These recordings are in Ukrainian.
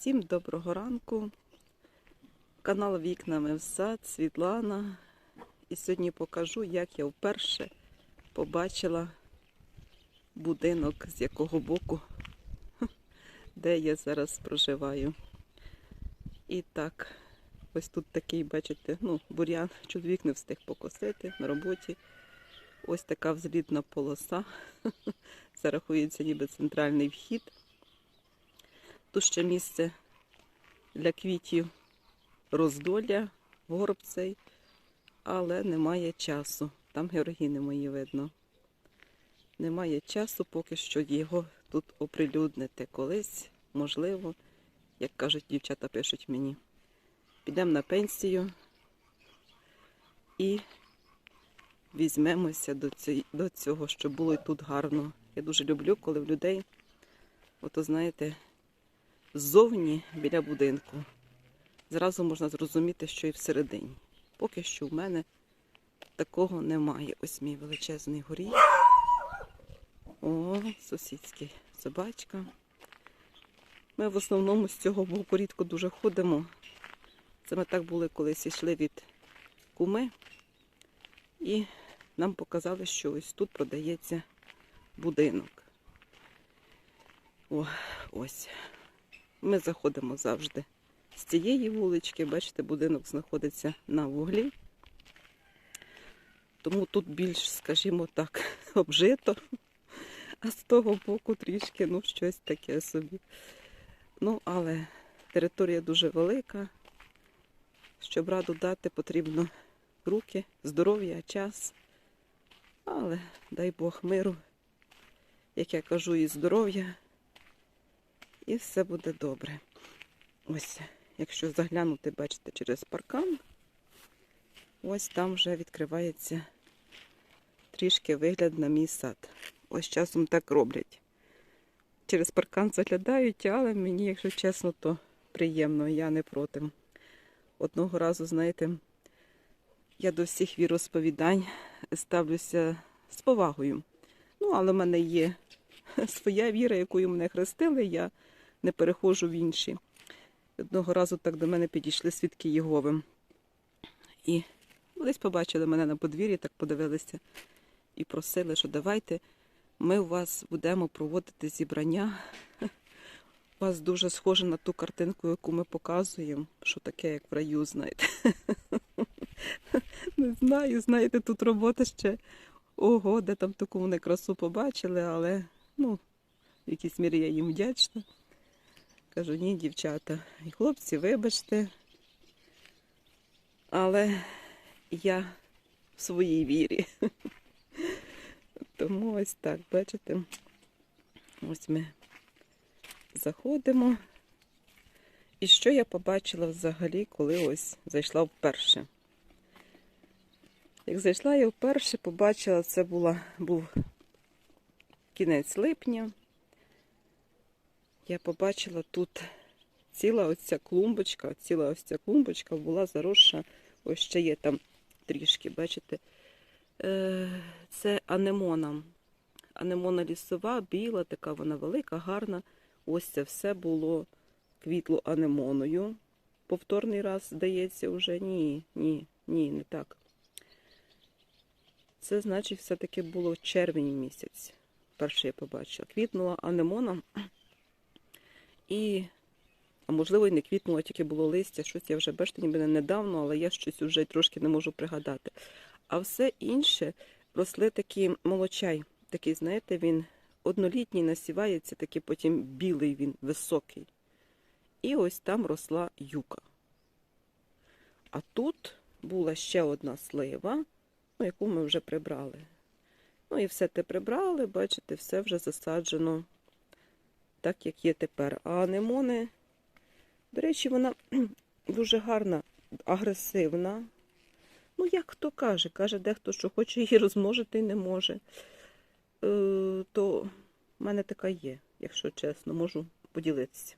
Всім доброго ранку. Канал Вікнами в сад, Світлана. І сьогодні покажу, як я вперше побачила будинок, з якого боку, де я зараз проживаю. І так, ось тут такий, бачите, ну, бур'ян, чоловік не встиг покосити на роботі. Ось така взлітна полоса. Це рахується ніби центральний вхід. Тут ще місце для квітів роздолля, горобцей, але немає часу. Там георгіни мої видно. Немає часу поки що його тут оприлюднити. Колись, можливо, як кажуть, дівчата пишуть мені. Підемо на пенсію і візьмемося до до цього, щоб було і тут гарно. Я дуже люблю, коли в людей, ото знаєте, ззовні біля будинку. Зразу можна зрозуміти, що і всередині. Поки що в мене такого немає. Ось мій величезний горіх. О, сусідський собачка. Ми в основному з цього боку рідко дуже ходимо. Це ми так були колись йшли від куми. І нам показали, що ось тут продається будинок. О, ось. Ми заходимо завжди з цієї вулички. Бачите, будинок знаходиться на вуглі. Тому тут більш, скажімо так, обжито, а з того боку трішки, ну, щось таке собі. Ну, але територія дуже велика. Щоб раду дати, потрібно руки, здоров'я, час. Але дай Бог миру, як я кажу, і здоров'я, і все буде добре. Ось, якщо заглянути, бачите, через паркан, ось там вже відкривається трішки вигляд на мій сад. Ось часом так роблять. Через паркан заглядають, але мені, якщо чесно, то приємно, я не проти. Одного разу, знаєте, я до всіх віросповідань ставлюся з повагою. Ну, але в мене є своя віра, якою мене хрестили, я не переходжу в інші. Одного разу так до мене підійшли свідки Єгови. І десь побачили мене на подвір'ї, так подивилися і просили, що давайте ми у вас будемо проводити зібрання. У вас дуже схоже на ту картинку, яку ми показуємо, що таке, як в раю, знаєте. Не знаю, знаєте, тут робота ще ого, де там таку вони красу побачили, але ну, в якійсь мірі я їм вдячна. Кажу, ні, дівчата, і хлопці, вибачте. Але я в своїй вірі. Тому ось так, бачите, ось ми заходимо. І що я побачила взагалі, коли ось зайшла вперше? Як зайшла я вперше, побачила, це була, був кінець липня. Я побачила тут ціла ось ця клумбочка, ціла ось ця клумбочка була заросша, ось ще є там трішки, бачите? Е, Це анемона. Анемона лісова, біла, така вона велика, гарна. Ось це все було квітло анемоною. Повторний раз, здається, вже ні, ні, ні, не так. Це, значить, все-таки було червень місяць. Перше я побачила. Квітнула анемона. І, а можливо, і не квітнула, тільки було листя. Щось я вже бачите, ніби не недавно, але я щось вже трошки не можу пригадати. А все інше росли такі молочай. Такий, знаєте, він однолітній насівається, такий потім білий він, високий. І ось там росла юка. А тут була ще одна слива, ну, яку ми вже прибрали. Ну і все те прибрали, бачите, все вже засаджено так, як є тепер. А анемони, до речі, вона дуже гарна, агресивна. Ну, як хто каже, каже дехто, що хоче її розмножити і не може. Е, то в мене така є, якщо чесно, можу поділитися.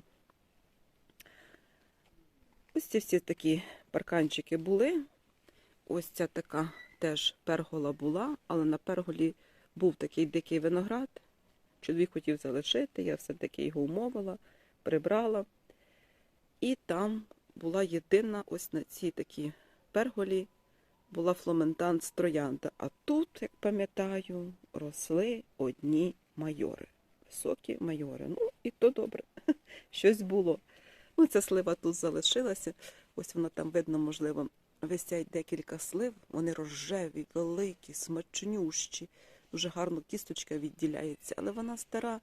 Ось ці всі такі парканчики були. Ось ця така теж пергола була, але на перголі був такий дикий виноград. Чоловік хотів залишити, я все-таки його умовила, прибрала. І там була єдина ось на цій такій перголі була фломентант троянда. А тут, як пам'ятаю, росли одні майори. Високі майори. Ну, і то добре. Щось було. Ну, ця слива тут залишилася. Ось вона там видно, можливо, висять декілька слив. Вони рожеві, великі, смачнющі. Дуже гарно кісточка відділяється, але вона стара,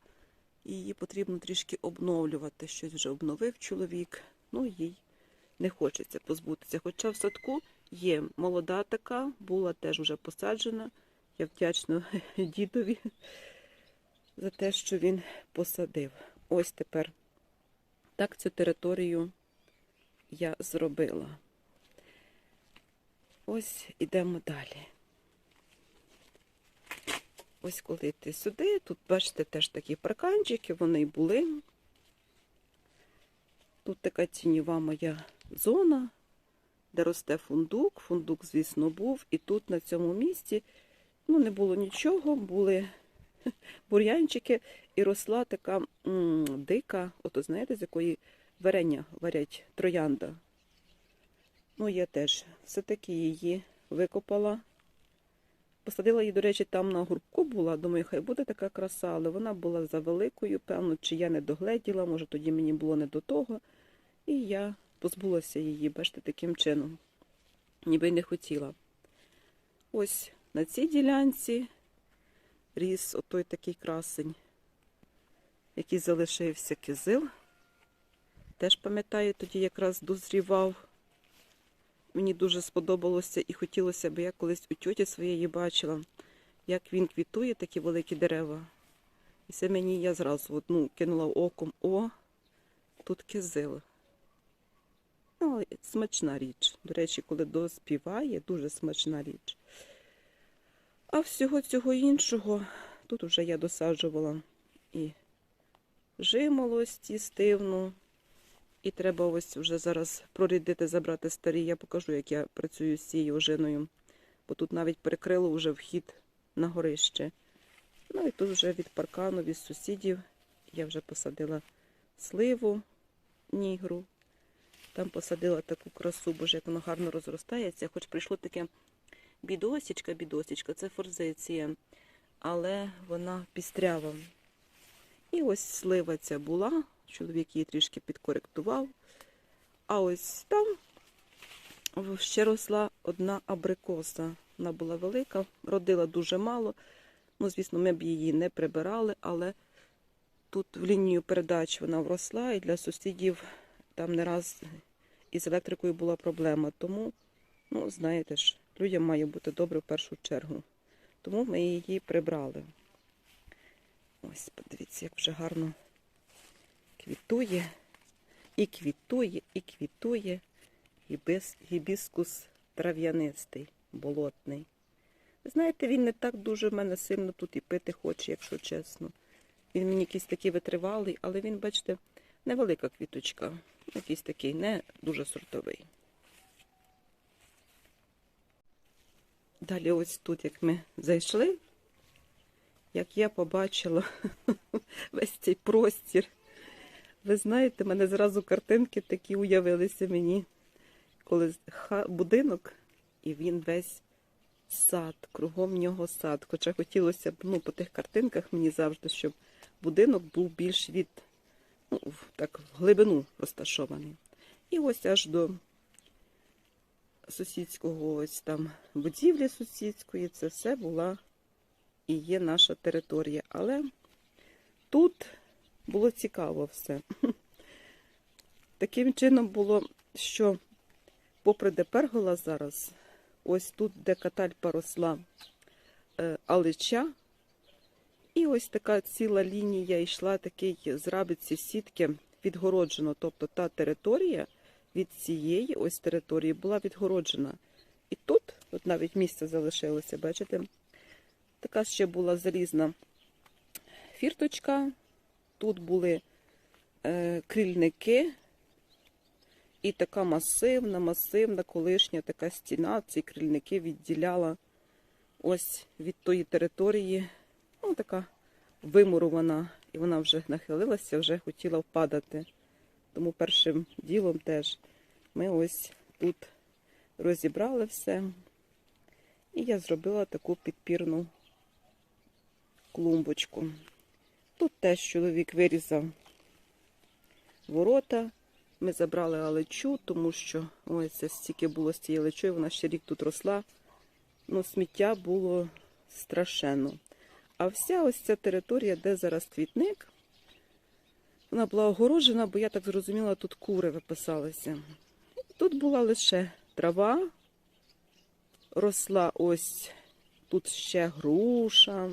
і її потрібно трішки обновлювати. Щось вже обновив чоловік. Ну, їй не хочеться позбутися. Хоча в садку є молода така, була теж вже посаджена. Я вдячна дідові за те, що він посадив. Ось тепер так цю територію я зробила. Ось ідемо далі. Ось коли йти сюди, тут бачите теж такі парканчики, вони були. Тут така тіньова моя зона, де росте фундук. Фундук, звісно, був. І тут на цьому місці ну, не було нічого, були бур'янчики, і росла така дика, ото знаєте, з якої варення варять троянда. Ну, я теж все-таки її викопала. Посадила її, до речі, там на гурбку була. Думаю, хай буде така краса, але вона була за великою, певно, чи я не догледіла, може тоді мені було не до того. І я позбулася її, бачите, таким чином. Ніби й не хотіла. Ось на цій ділянці ріс отой такий красень, який залишився кизил. Теж пам'ятаю, тоді якраз дозрівав. Мені дуже сподобалося і хотілося б, я колись у тьоті своєї бачила, як він квітує такі великі дерева. І це мені я зразу одну кинула оком, о, тут кизил. Ну, смачна річ. До речі, коли доспіває, дуже смачна річ. А всього цього іншого, тут вже я досаджувала і жимолості стивну. І треба ось вже зараз прорідити, забрати старі. Я покажу, як я працюю з цією ожиною. Бо тут навіть перекрило вже вхід на горище. Ну і тут вже від паркану, від сусідів я вже посадила сливу, нігру. Там посадила таку красу, боже, як воно гарно розростається. Хоч прийшло таке бідосічка, бідосічка, це форзиція, але вона пістрява. І ось слива ця була. Чоловік її трішки підкоректував. А ось там ще росла одна абрикоса. Вона була велика, родила дуже мало. Ну, звісно, ми б її не прибирали, але тут в лінію передач вона вросла, і для сусідів там не раз із електрикою була проблема. Тому, ну, знаєте ж, людям має бути добре в першу чергу. Тому ми її прибрали. Ось, подивіться, як вже гарно квітує, і квітує, і квітує гібіс, гібіскус трав'янистий, болотний. Знаєте, він не так дуже в мене сильно тут і пити хоче, якщо чесно. Він мені якийсь такий витривалий, але він, бачите, невелика квіточка, якийсь такий не дуже сортовий. Далі ось тут, як ми зайшли, як я побачила весь цей простір. Ви знаєте, мене зразу картинки такі уявилися мені, коли будинок, і він весь сад, кругом нього сад. Хоча хотілося б ну, по тих картинках мені завжди, щоб будинок був більш від, ну, так, в глибину розташований. І ось аж до сусідського ось там будівлі сусідської, це все була і є наша територія. Але тут було цікаво все. Таким чином було, що, попри де пергола зараз, ось тут, де катальпа росла е, алича, і ось така ціла лінія йшла такий з сітки відгороджено. Тобто та територія від цієї ось території була відгороджена. І тут, от навіть місце залишилося, бачите, така ще була залізна фірточка. Тут були е, крильники і така масивна, масивна колишня така стіна. Ці крильники відділяла ось від тої території. Ну, така вимурована, і вона вже нахилилася, вже хотіла впадати. Тому першим ділом теж ми ось тут розібрали все. І я зробила таку підпірну клумбочку. Тут теж чоловік вирізав ворота. Ми забрали алечу, тому що ой, це стільки було з цією алечою, вона ще рік тут росла. Ну, сміття було страшенно. А вся ось ця територія, де зараз квітник, вона була огорожена, бо я так зрозуміла, тут кури виписалися. Тут була лише трава, росла ось тут ще груша,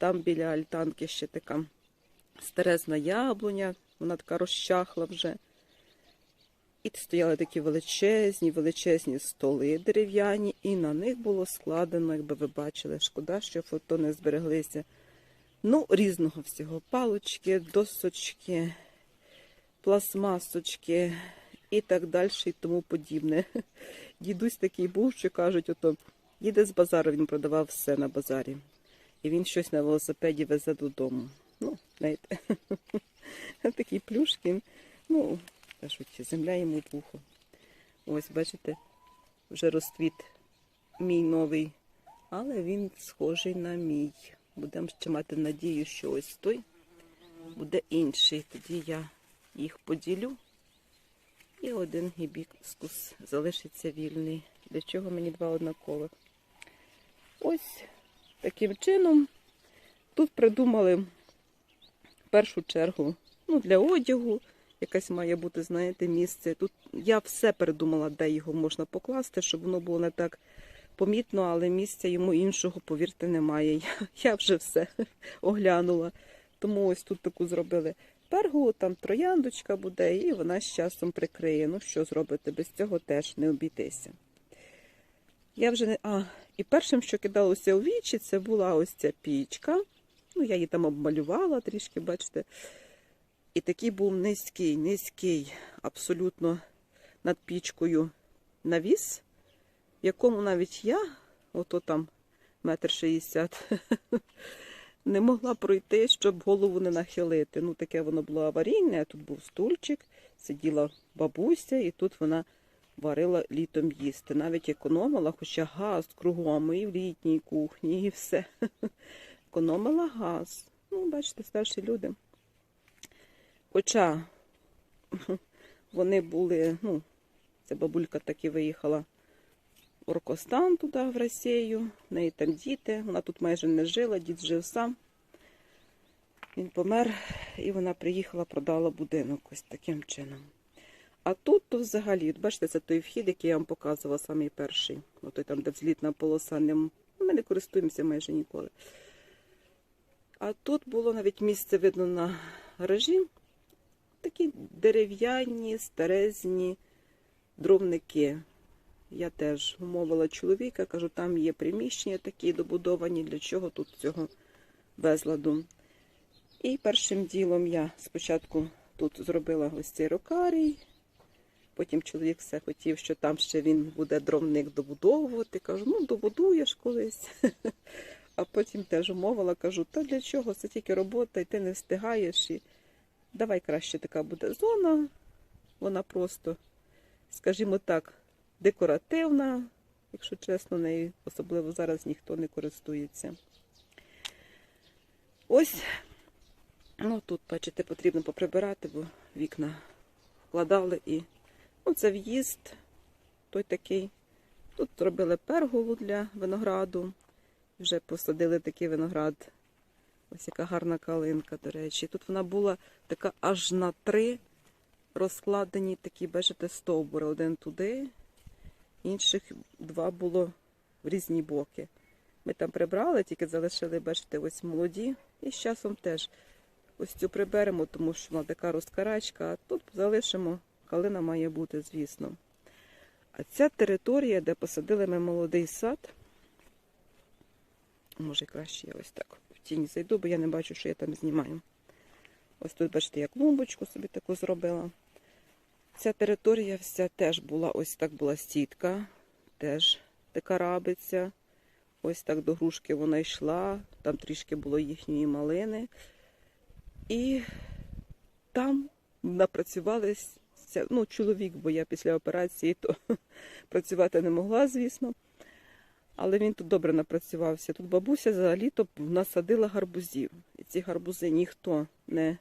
там біля альтанки ще така старезна яблуня, вона така розчахла вже. І стояли такі величезні, величезні столи дерев'яні, і на них було складено, якби ви бачили, шкода, що фото не збереглися. Ну, різного всього. Палочки, досочки, пластмасочки і так далі, і тому подібне. Дідусь такий був, що кажуть, ото їде з базару, він продавав все на базарі. І він щось на велосипеді везе додому. Ну, знаєте, такий плюшкін. Ну, кажуть, земля йому пухо. Ось, бачите, вже розцвіт мій новий, але він схожий на мій. Будемо ще мати надію, що ось той буде інший. Тоді я їх поділю. І один гібіскус залишиться вільний. Для чого мені два однакових? Ось таким чином. Тут придумали першу чергу ну, для одягу. Якась має бути, знаєте, місце. Тут я все придумала, де його можна покласти, щоб воно було не так помітно, але місця йому іншого, повірте, немає. Я, я вже все оглянула. Тому ось тут таку зробили пергу, там трояндочка буде, і вона з часом прикриє. Ну, що зробити, без цього теж не обійтися. Я вже не. А, і першим, що кидалося у вічі, це була ось ця пічка. Ну, я її там обмалювала трішки, бачите. І такий був низький, низький, абсолютно над пічкою навіс, в якому навіть я, ото там метр шістдесят, не могла пройти, щоб голову не нахилити. Ну, таке воно було аварійне, тут був стульчик, сиділа бабуся, і тут вона варила літом їсти. Навіть економила, хоча газ кругом і в літній кухні, і все. Економила газ. Ну, бачите, старші люди. Хоча вони були, ну, ця бабулька таки виїхала в Оркостан туди, в Росію, в неї там діти, вона тут майже не жила, дід жив сам. Він помер, і вона приїхала, продала будинок ось таким чином. А тут то взагалі, от бачите, це той вхід, який я вам показувала, самий перший. Ото там, де взлітна полоса, ми не користуємося майже ніколи. А тут було навіть місце видно на гаражі. Такі дерев'яні, старезні дровники. Я теж умовила чоловіка, кажу, там є приміщення такі добудовані, для чого тут цього безладу. І першим ділом я спочатку тут зробила ось цей рокарій. Потім чоловік все хотів, що там ще він буде дровник добудовувати. Кажу, ну добудуєш колись. А потім теж умовила, кажу, та для чого? Це тільки робота, і ти не встигаєш. І давай краще така буде зона. Вона просто, скажімо так, декоративна, якщо чесно, нею особливо зараз ніхто не користується. Ось, ну тут, бачите, потрібно поприбирати, бо вікна вкладали і ну, це в'їзд, той такий. Тут зробили перголу для винограду. Вже посадили такий виноград. Ось яка гарна калинка, до речі. Тут вона була така аж на три розкладені такі, бачите, стовбури. Один туди, інших два було в різні боки. Ми там прибрали, тільки залишили, бачите, ось молоді. І з часом теж ось цю приберемо, тому що вона така розкарачка, а тут залишимо, калина має бути, звісно. А ця територія, де посадили ми молодий сад, може краще я ось так в тіні зайду, бо я не бачу, що я там знімаю. Ось тут, бачите, я клумбочку собі таку зробила. Ця територія вся теж була, ось так була сітка, теж така рабиця. Ось так до грушки вона йшла, там трішки було їхньої малини. І там напрацювалися. Ну, чоловік, бо я після операції то працювати не могла, звісно. Але він тут добре напрацювався. Тут бабуся за літо насадила гарбузів. І ці гарбузи ніхто не,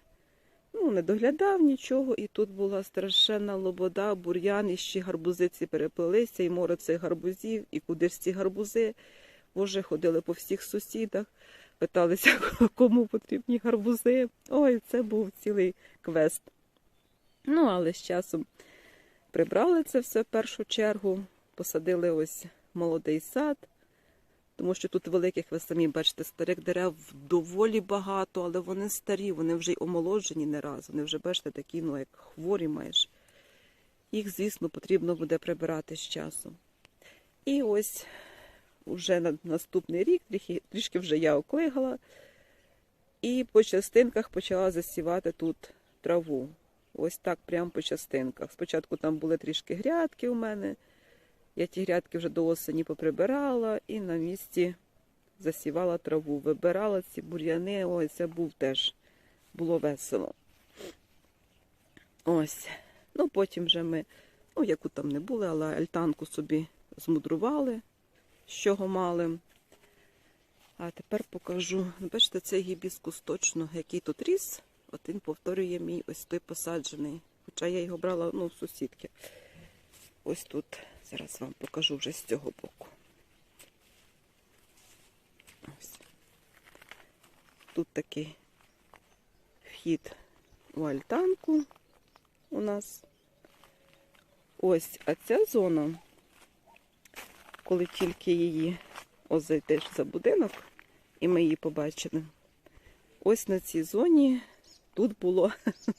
ну, не доглядав нічого. І тут була страшенна лобода, бур'ян, і ще гарбузи ці переплелися, і море цих гарбузів, і куди ж ці гарбузи. Боже, ходили по всіх сусідах, питалися, кому потрібні гарбузи. Ой, це був цілий квест. Ну, але з часом прибрали це все в першу чергу, посадили ось молодий сад, тому що тут великих, ви самі бачите, старих дерев доволі багато, але вони старі, вони вже й омолоджені не раз. Вони вже, бачите, такі, ну, як хворі майже. Їх, звісно, потрібно буде прибирати з часом. І ось уже на наступний рік, трішки, трішки вже я оклигала, і по частинках почала засівати тут траву. Ось так, прямо по частинках. Спочатку там були трішки грядки у мене. Я ті грядки вже до осені поприбирала і на місці засівала траву. Вибирала ці бур'яни. Ой, це був теж було весело. Ось. Ну, потім вже ми, ну, яку там не були, але альтанку собі змудрували, з чого мали. А тепер покажу. Бачите, цей гібіскус точно, який тут ріс. От він повторює мій ось той посаджений. Хоча я його брала ну, в сусідки. Ось тут. Зараз вам покажу вже з цього боку. Ось. Тут такий вхід у альтанку у нас. Ось, а ця зона, коли тільки її ось зайдеш за будинок, і ми її побачили. Ось на цій зоні тут було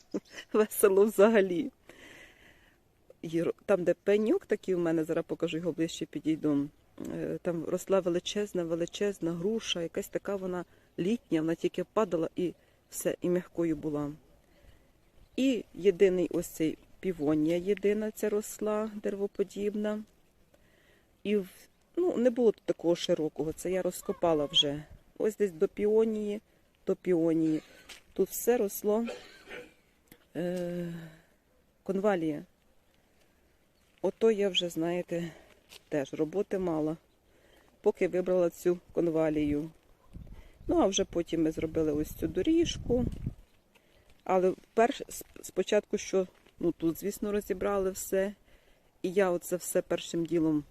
весело взагалі. Там, де пеньок такий у мене, зараз покажу його ближче підійду. е, Там росла величезна, величезна груша, якась така вона літня, вона тільки падала і все, і м'якою була. І єдиний ось цей півонія єдина ця росла, деревоподібна. І ну, не було тут такого широкого, це я розкопала вже. Ось десь до піонії, до піонії. Тут все росло е, конвалія. Ото я вже, знаєте, теж роботи мала, поки вибрала цю конвалію. Ну, а вже потім ми зробили ось цю доріжку. Але перш, спочатку, що ну тут, звісно, розібрали все. І я оце все першим ділом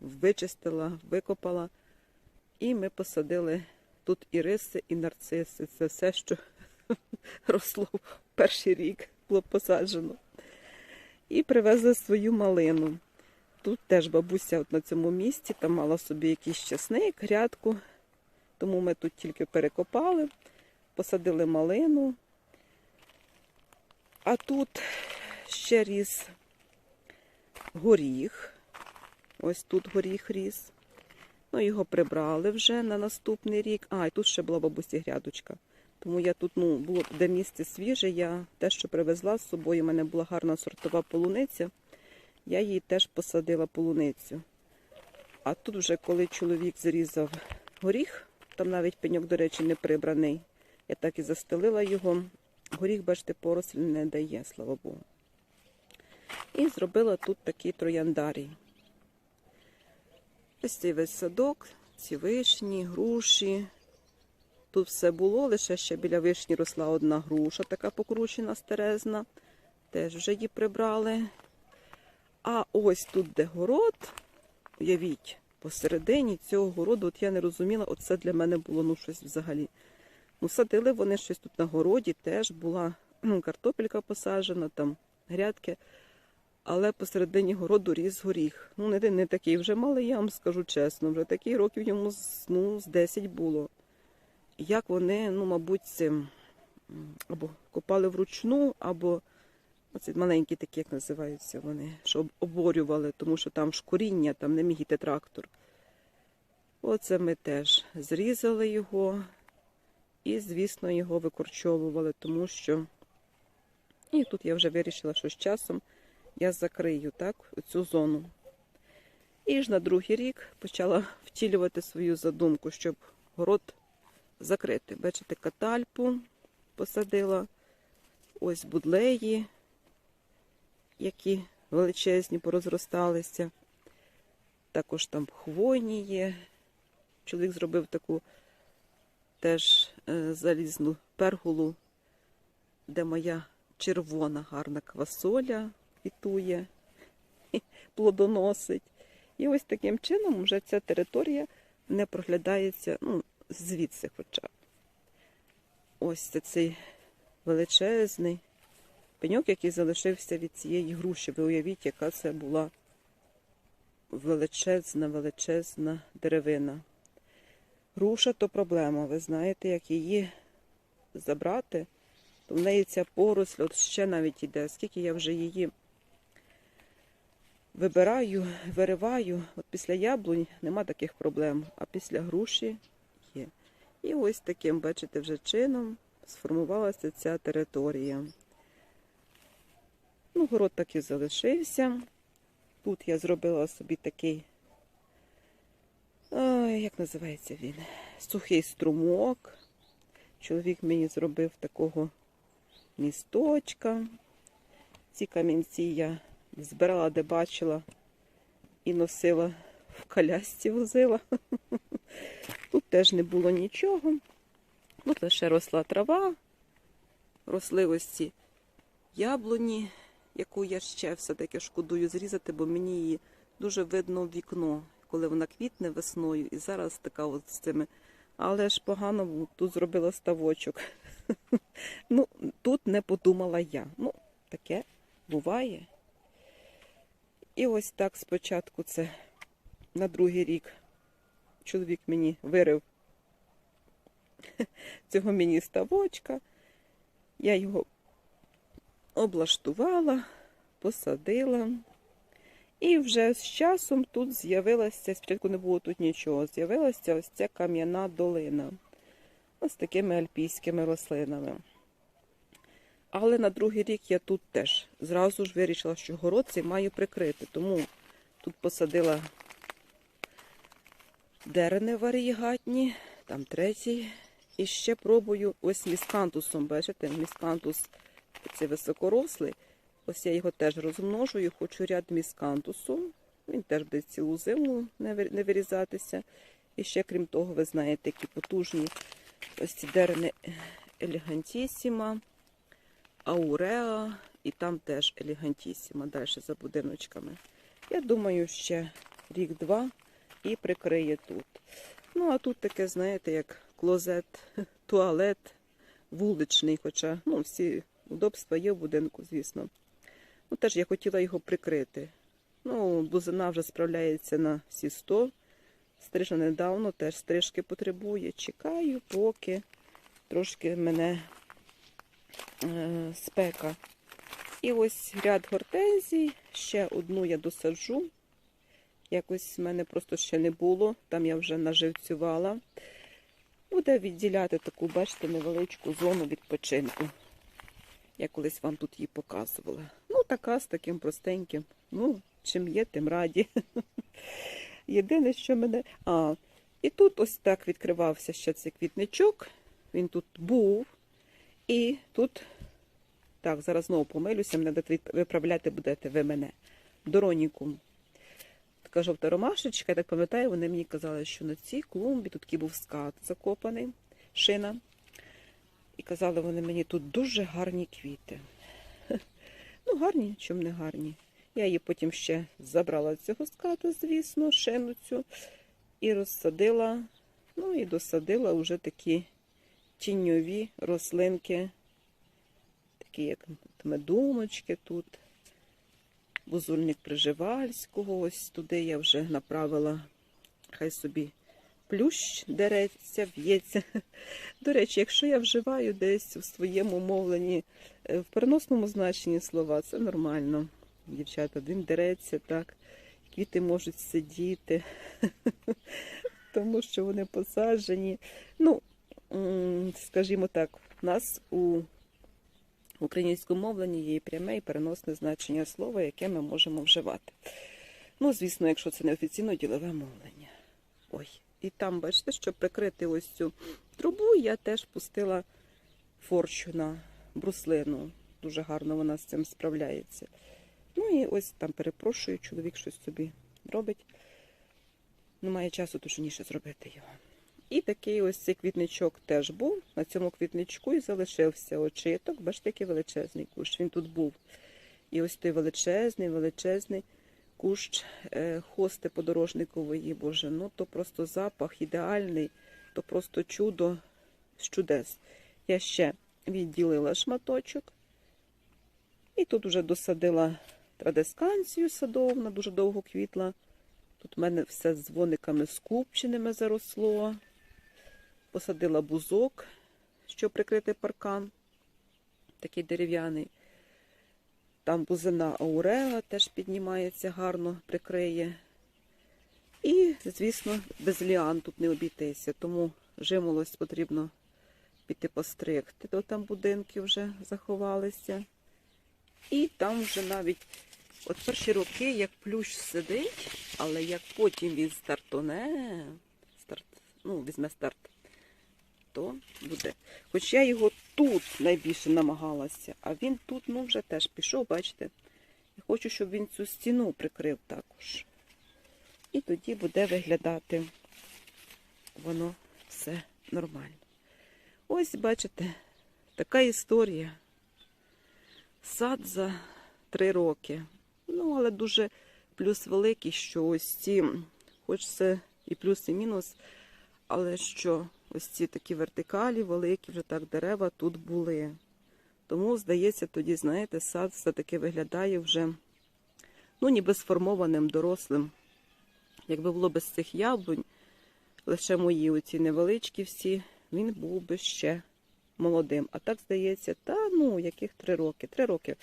вичистила, викопала. І ми посадили тут і риси, і нарциси. Це все, що росло перший рік, було посаджено. І привезли свою малину. Тут теж бабуся от на цьому місці там мала собі якийсь часник, грядку. Тому ми тут тільки перекопали, посадили малину. А тут ще ріс горіх. Ось тут горіх ріс. Ну, його прибрали вже на наступний рік. А, і тут ще була бабусі грядочка. Тому я тут, ну, було де місце свіже, я те, що привезла з собою, у мене була гарна сортова полуниця. Я її теж посадила полуницю. А тут вже коли чоловік зрізав горіх, там навіть пеньок, до речі, не прибраний. Я так і застелила його. Горіх, бачите, поросль не дає, слава Богу. І зробила тут такий трояндарій. Ось цей весь садок, ці вишні, груші. Тут все було, лише ще біля вишні росла одна груша, така покручена старезна. Теж вже її прибрали. А ось тут, де город, уявіть, посередині цього городу, от я не розуміла, оце для мене було ну щось взагалі. Ну, садили вони щось тут на городі, теж була ну, картопелька посаджена, там грядки. Але посередині городу ріс горіх. Ну, не, не такий вже малий, я вам скажу чесно, вже такий років йому ну, з 10 було. Як вони, ну, мабуть, цим або копали вручну, або оці маленькі такі, як називаються вони, що оборювали, тому що там ж коріння, там не міг іти трактор. Оце ми теж зрізали його і, звісно, його викорчовували, тому що. І тут я вже вирішила, що з часом я закрию так, цю зону. І ж на другий рік почала втілювати свою задумку, щоб город закрити. Бачите, катальпу посадила, ось будлеї, які величезні порозросталися. Також там хвойні є. Чоловік зробив таку теж е, залізну перголу, де моя червона гарна квасоля квітує, плодоносить. І ось таким чином вже ця територія не проглядається, ну, звідси хоча. б. Ось це цей величезний пеньок, який залишився від цієї груші. Ви уявіть, яка це була величезна, величезна деревина. Груша то проблема. Ви знаєте, як її забрати, то в неї ця поросль от ще навіть іде. Скільки я вже її вибираю, вириваю. От після яблунь нема таких проблем, а після груші. І ось таким, бачите, вже чином сформувалася ця територія. Ну, город так і залишився. Тут я зробила собі такий, як називається він? Сухий струмок. Чоловік мені зробив такого місточка. Ці камінці я збирала, де бачила, і носила в колясці возила. Тут теж не було нічого. Тут лише росла трава, росли ось ці яблуні, яку я ще все-таки шкодую зрізати, бо мені її дуже видно в вікно, коли вона квітне весною. І зараз така от з цими. Але ж погано тут зробила ставочок. Ну, тут не подумала я. Ну, таке буває. І ось так спочатку це на другий рік чоловік мені вирив цього мені ставочка. Я його облаштувала, посадила. І вже з часом тут з'явилася, спочатку не було тут нічого, з'явилася ось ця кам'яна долина. Ось такими альпійськими рослинами. Але на другий рік я тут теж зразу ж вирішила, що город цей маю прикрити. Тому тут посадила дерени варігатні, там третій. І ще пробую ось міскантусом. Бачите, міскантус це високорослий. Ось я його теж розмножую, хочу ряд міскантусу. Він теж буде цілу зиму не вирізатися. І ще, крім того, ви знаєте, які потужні ось ці дерени елегантісіма, ауреа, і там теж елегантісіма, далі за будиночками. Я думаю, ще рік-два і прикриє тут. Ну, а тут таке, знаєте, як клозет, туалет вуличний, хоча ну, всі удобства є в будинку, звісно. Ну, теж я хотіла його прикрити. Ну, бузина вже справляється на всі 100. Стрижа недавно, теж стрижки потребує. Чекаю, поки трошки мене е, спека. І ось ряд гортензій, ще одну я досаджу. Якось в мене просто ще не було, там я вже наживцювала. Буде відділяти таку, бачите, невеличку зону відпочинку. Я колись вам тут її показувала. Ну, така з таким простеньким. Ну, чим є, тим раді. Єдине, що мене. А, і тут ось так відкривався ще цей квітничок. Він тут був. І тут, так, зараз знову помилюся, мене виправляти будете ви мене. Доронікум. Така жовта ромашечка, я так пам'ятаю, вони мені казали, що на цій клумбі тут був скат закопаний, шина. І казали вони мені, тут дуже гарні квіти. Ну, гарні, чим не гарні. Я її потім ще забрала з цього скату, звісно, шину цю, і розсадила, ну і досадила вже такі тіньові рослинки, такі як медуночки тут, бузульник Приживальського, ось туди я вже направила, хай собі плющ дереться, в'ється. До речі, якщо я вживаю десь у своєму мовленні е, в переносному значенні слова, це нормально. Дівчата, він дереться так, квіти можуть сидіти, тому що вони посаджені. Ну, скажімо так, у нас у українському мовленні є і пряме і переносне значення слова, яке ми можемо вживати. Ну, звісно, якщо це не офіційно ділове мовлення. Ой, і там, бачите, щоб прикрити ось цю трубу, я теж пустила форчу на бруслину. Дуже гарно вона з цим справляється. Ну і ось там перепрошую, чоловік щось собі робить. Немає часу точніше зробити його. І такий ось цей квітничок теж був. На цьому квітничку і залишився очиток. Бачите, який величезний кущ. Він тут був. І ось той величезний, величезний кущ е, хости подорожникової, боже. Ну то просто запах ідеальний, то просто чудо з чудес. Я ще відділила шматочок. І тут вже досадила традесканцію садову, вона дуже довго квітла. Тут в мене все з дзвониками скупченими заросло. Посадила бузок, щоб прикрити паркан, такий дерев'яний. Там бузина ауреа теж піднімається, гарно прикриє. І, звісно, без ліан тут не обійтися, тому жимолость потрібно піти постригти, то там будинки вже заховалися. І там вже навіть от перші роки, як плющ сидить, але як потім він стартоне, старт, ну, візьме старт, то буде. Хоч я його тут найбільше намагалася, а він тут ну, вже теж пішов, бачите. Я хочу, щоб він цю стіну прикрив також. І тоді буде виглядати воно все нормально. Ось, бачите, така історія. Сад за три роки. Ну, але дуже плюс великий, що ось ці, хоч це і плюс, і мінус, але що ось ці такі вертикалі, великі вже так дерева тут були. Тому, здається, тоді, знаєте, сад все-таки виглядає вже ну, ніби сформованим, дорослим. Якби було без цих яблунь, лише мої оці невеличкі всі, він був би ще молодим. А так здається, та ну, яких три роки? Три роки.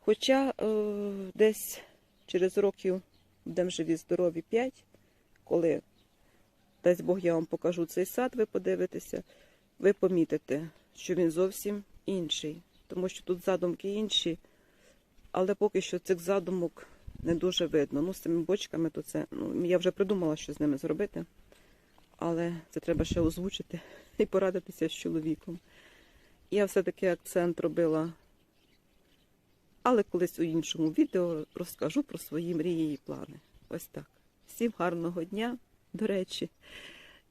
Хоча е, десь через років будемо живі, здорові п'ять, коли дасть Бог, я вам покажу цей сад, ви подивитеся, ви помітите, що він зовсім інший. Тому що тут задумки інші, але поки що цих задумок не дуже видно. Ну, з цими бочками, то це. Ну, я вже придумала, що з ними зробити, але це треба ще озвучити і порадитися з чоловіком. Я все-таки акцент робила, але колись у іншому відео розкажу про свої мрії і плани. Ось так. Всім гарного дня. До речі,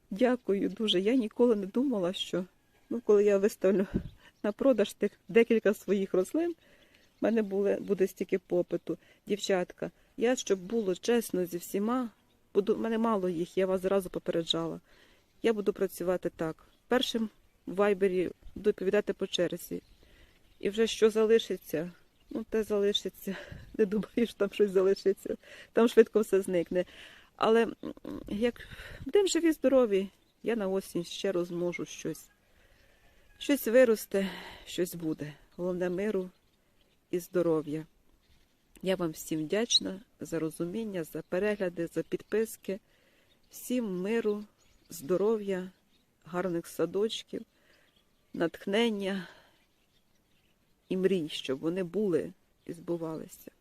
дякую дуже. Я ніколи не думала, що ну, коли я виставлю на продаж тих декілька своїх рослин, в мене буде, буде стільки попиту. Дівчатка, я щоб було чесно зі всіма, буду, в мене мало їх, я вас зразу попереджала. Я буду працювати так. Першим в вайбері доповідати по черзі. І вже що залишиться, ну те залишиться. Не думаю, що там щось залишиться. Там швидко все зникне. Але як будемо живі, здорові, я на осінь ще розмножу щось. Щось виросте, щось буде. Головне миру і здоров'я. Я вам всім вдячна за розуміння, за перегляди, за підписки. Всім миру, здоров'я, гарних садочків, натхнення і мрій, щоб вони були і збувалися.